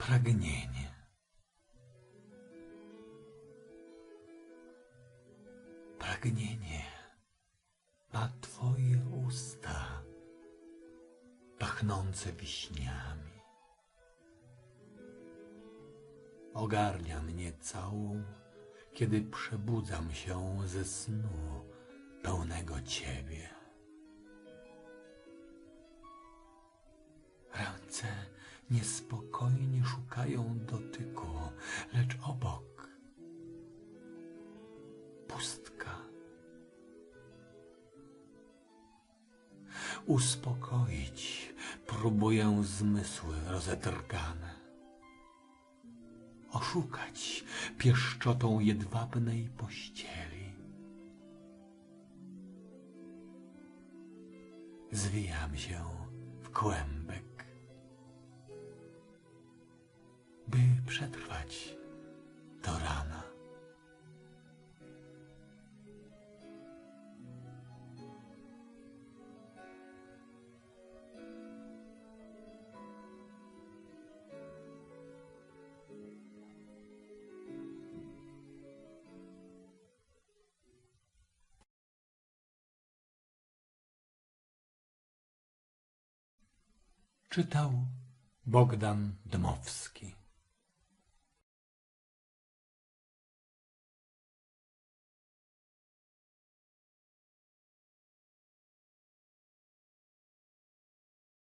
pragnienie. Pragnienie ma twoje usta, pachnące wiśniami. Ogarnia mnie całą, kiedy przebudzam się ze snu pełnego Ciebie. Ręce niespokojnie szukają dotyku, lecz obok pustka. Uspokoić próbuję zmysły rozedrgane. Oszukać pieszczotą jedwabnej pościeli. Zwijam się w kłębek, przetrwać do rana. Czytał Bogdan Dmowski